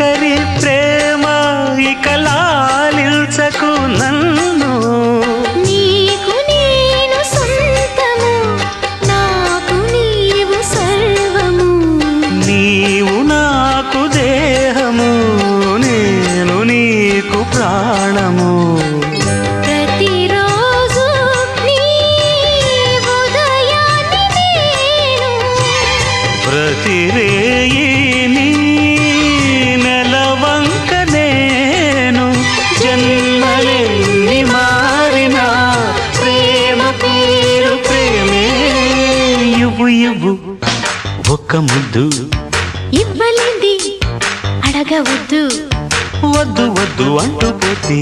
ఒకరి ప్రేమ ఇక లాలిల్చకు నన్ను. నీకు నేను సంతము నాకు నీవు సర్వము. నీవు నాకు దేహము నేను నీకు ప్రాణము. ప్రతిరే ఇవ్వు ఒక ముద్దు. ఇవ్వలేంది. అడగవద్దు. వద్దు వద్దు అంటూ పోతే